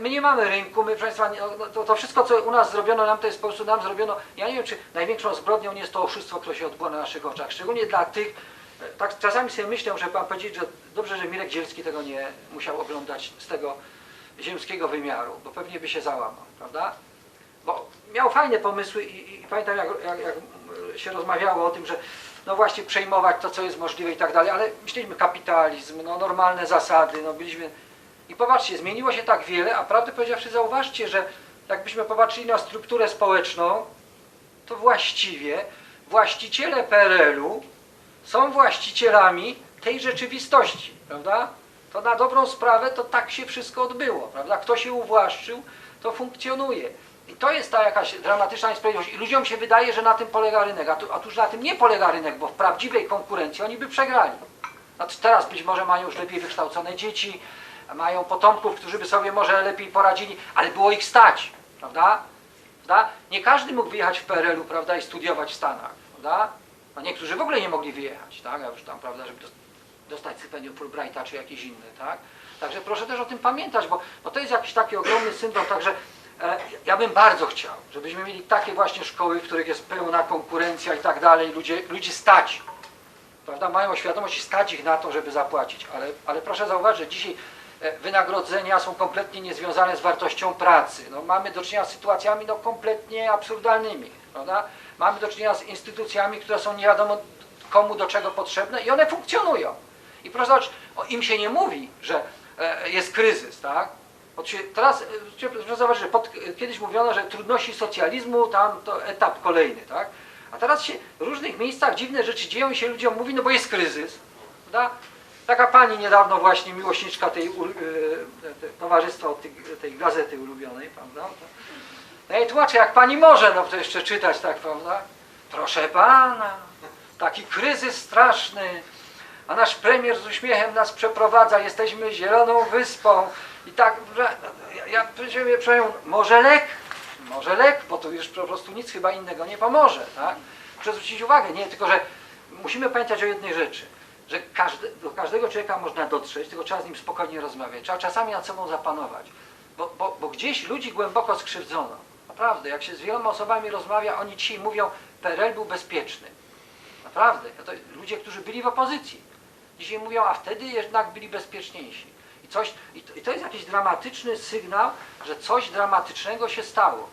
My nie mamy rynku, my proszę Państwa, to, to wszystko co u nas zrobiono, nam to jest po prostu nam zrobiono. Ja nie wiem, czy największą zbrodnią nie jest to oszustwo, które się odbyło na naszych oczach. Szczególnie dla tych, e, tak czasami sobie myślę, że Pan powiedzieć, że dobrze, że Mirek Dzielski tego nie musiał oglądać z tego ziemskiego wymiaru, bo pewnie by się załamał, prawda? Bo miał fajne pomysły i, i pamiętam jak, jak, jak się rozmawiało o tym, że no właśnie przejmować to, co jest możliwe i tak dalej, ale myśleliśmy kapitalizm, no normalne zasady, no byliśmy... I popatrzcie, zmieniło się tak wiele, a prawdę powiedziawszy zauważcie, że jakbyśmy popatrzyli na strukturę społeczną, to właściwie właściciele PRL-u są właścicielami tej rzeczywistości, prawda? To na dobrą sprawę to tak się wszystko odbyło, prawda? Kto się uwłaszczył, to funkcjonuje. I to jest ta jakaś dramatyczna niesprawiedliwość. I ludziom się wydaje, że na tym polega rynek. A tu, otóż na tym nie polega rynek, bo w prawdziwej konkurencji oni by przegrali. Znaczy teraz być może mają już lepiej wykształcone dzieci, mają potomków, którzy by sobie może lepiej poradzili, ale było ich stać, prawda? prawda? Nie każdy mógł wyjechać w PRL-u, prawda, i studiować w Stanach, prawda? A niektórzy w ogóle nie mogli wyjechać, tak? A już tam, prawda, żeby dos- dostać stypendium Fulbrighta czy jakieś inne, tak? Także proszę też o tym pamiętać, bo, bo to jest jakiś taki ogromny syndrom, także e, ja bym bardzo chciał, żebyśmy mieli takie właśnie szkoły, w których jest pełna konkurencja i tak dalej, ludzie, ludzi stać, prawda, mają świadomość i stać ich na to, żeby zapłacić, ale, ale proszę zauważyć, że dzisiaj wynagrodzenia są kompletnie niezwiązane z wartością pracy. No, mamy do czynienia z sytuacjami no, kompletnie absurdalnymi, prawda? Mamy do czynienia z instytucjami, które są nie wiadomo komu do czego potrzebne i one funkcjonują. I proszę zobaczyć, o, im się nie mówi, że e, jest kryzys, tak? Teraz, e, proszę zauważyć, że pod, kiedyś mówiono, że trudności socjalizmu, tam to etap kolejny, tak? A teraz się w różnych miejscach dziwne rzeczy dzieją i się ludziom mówi, no bo jest kryzys, prawda? Taka pani niedawno właśnie, miłośniczka tej y, towarzystwa tej, gazety ulubionej, prawda? No i tłumaczę, jak pani może, no to jeszcze czytać, tak, prawda? Proszę pana, taki kryzys straszny, a nasz premier z uśmiechem nas przeprowadza, jesteśmy zieloną wyspą i tak, ja, ja przepraszam, może lek, może lek, bo to już po prostu nic chyba innego nie pomoże, tak? Proszę zwrócić uwagę, nie, tylko że musimy pamiętać o jednej rzeczy, że każdy, do każdego człowieka można dotrzeć, tylko trzeba z nim spokojnie rozmawiać, trzeba czasami nad sobą zapanować, bo, bo, bo gdzieś ludzi głęboko skrzywdzono. Naprawdę, jak się z wieloma osobami rozmawia, oni dzisiaj mówią, PRL był bezpieczny. Naprawdę, to ludzie, którzy byli w opozycji. Dzisiaj mówią, a wtedy jednak byli bezpieczniejsi. I, coś, i, to, I to jest jakiś dramatyczny sygnał, że coś dramatycznego się stało.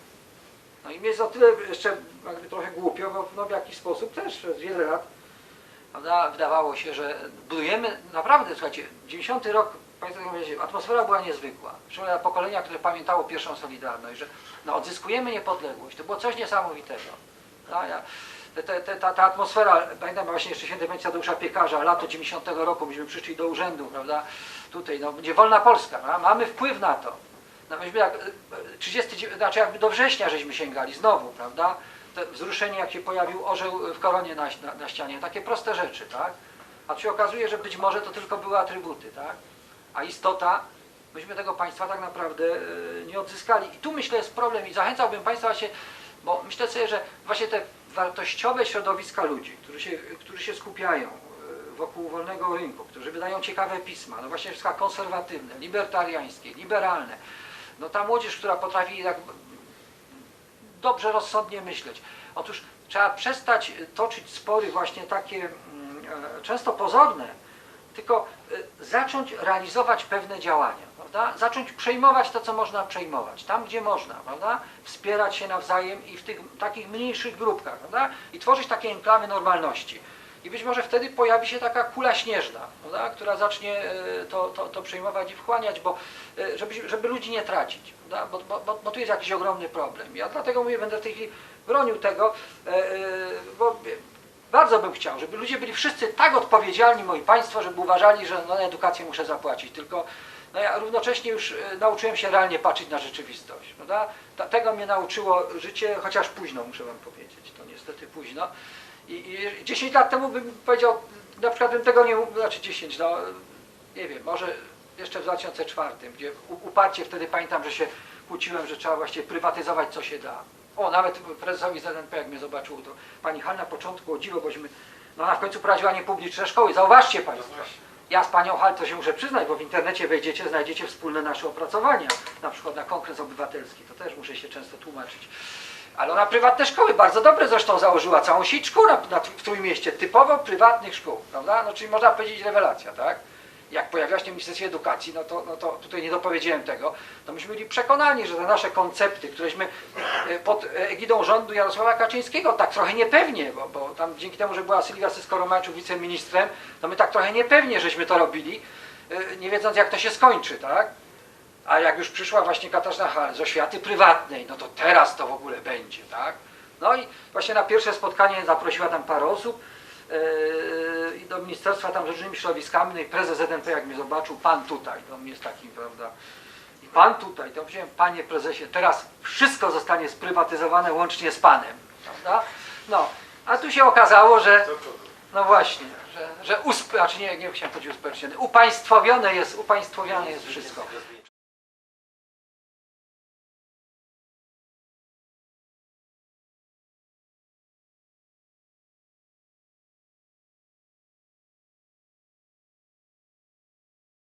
No i mnie jest o tyle jeszcze jakby trochę głupio, bo no, w jakiś sposób też przez wiele lat prawda, wydawało się, że budujemy naprawdę, słuchajcie, 90 rok, atmosfera była niezwykła. Dla pokolenia, które pamiętało pierwszą Solidarność, że no, odzyskujemy niepodległość. To było coś niesamowitego. No, ja, te, te, ta, ta atmosfera, pamiętam właśnie jeszcze świętej pamięci Tadeusza Piekarza, lato 90 roku, myśmy przyszli do urzędu, prawda, tutaj, no, będzie wolna Polska, prawda? mamy wpływ na to. No, myśmy jak, e, 39, znaczy jakby do września żeśmy sięgali znowu, prawda, te wzruszenie jak się pojawił orzeł w koronie na, na, na ścianie, takie proste rzeczy, tak, a tu się okazuje, że być może to tylko były atrybuty, tak, a istota, myśmy tego państwa tak naprawdę e, nie odzyskali. I tu myślę jest problem i zachęcałbym Państwa się, bo myślę sobie, że właśnie te wartościowe środowiska ludzi, którzy się, którzy się skupiają e, wokół wolnego rynku, którzy wydają ciekawe pisma, no właśnie wszystko konserwatywne, libertariańskie, liberalne, no ta młodzież, która potrafi tak dobrze, rozsądnie myśleć. Otóż trzeba przestać toczyć spory właśnie takie mm, e, często pozorne, tylko e, zacząć realizować pewne działania, prawda? Zacząć przejmować to, co można przejmować, tam gdzie można, prawda? Wspierać się nawzajem i w tych takich mniejszych grupkach, prawda? I tworzyć takie enklawy normalności. I być może wtedy pojawi się taka kula śnieżna, prawda? która zacznie e, to, to, to przejmować i wchłaniać, bo e, żeby, żeby ludzi nie tracić? Bo, bo, bo, tu jest jakiś ogromny problem. Ja dlatego mówię, będę w tej chwili bronił tego, e, bo bardzo bym chciał, żeby ludzie byli wszyscy tak odpowiedzialni, moi państwo, żeby uważali, że no, na edukację muszę zapłacić, tylko no, ja równocześnie już nauczyłem się realnie patrzeć na rzeczywistość. Prawda? Tego mnie nauczyło życie, chociaż późno, muszę wam powiedzieć, to niestety późno. I, i 10 lat temu bym powiedział, na przykład bym tego nie, mógł- znaczy 10, no nie wiem, może jeszcze w 2004, gdzie uparcie wtedy pamiętam, że się kłóciłem, że trzeba właśnie prywatyzować co się da. O, nawet prezesowi ZNP, jak mnie zobaczył, to pani Hanna na początku o dziwo, bośmy, no ona w końcu prowadziła niepubliczne szkoły, zauważcie państwo. ja z panią Hal to się muszę przyznać, bo w internecie wejdziecie, znajdziecie wspólne nasze opracowania, na przykład na Kongres Obywatelski, to też muszę się często tłumaczyć. Ale ona prywatne szkoły, bardzo dobre zresztą założyła całą sieć szkół na, na, w Trójmieście, typowo prywatnych szkół, prawda? No czyli można powiedzieć rewelacja, tak? Jak pojawiła się w Ministerstwie Edukacji, no to, no to tutaj nie dopowiedziałem tego, to myśmy byli przekonani, że te nasze koncepty, któreśmy e, pod egidą rządu Jarosława Kaczyńskiego, tak trochę niepewnie, bo, bo tam dzięki temu, że była Sylwia Sysko-Romańczuk wiceministrem, to my tak trochę niepewnie żeśmy to robili, e, nie wiedząc jak to się skończy, tak? A jak już przyszła właśnie Katarzyna Hal z oświaty prywatnej, no to teraz to w ogóle będzie, tak? No i właśnie na pierwsze spotkanie zaprosiła tam parę osób yy, i do ministerstwa tam z różnymi środowiskami, no i prezes ZNP jak mnie zobaczył, pan tutaj, to on jest takim, prawda? I pan tutaj, to powiedziałem, panie prezesie, teraz wszystko zostanie sprywatyzowane łącznie z panem, prawda? No, a tu się okazało, że no właśnie, że, że usp- znaczy nie, nie chciałem powiedzieć usperszyone, upaństwowione jest, upaństwowione jest wszystko.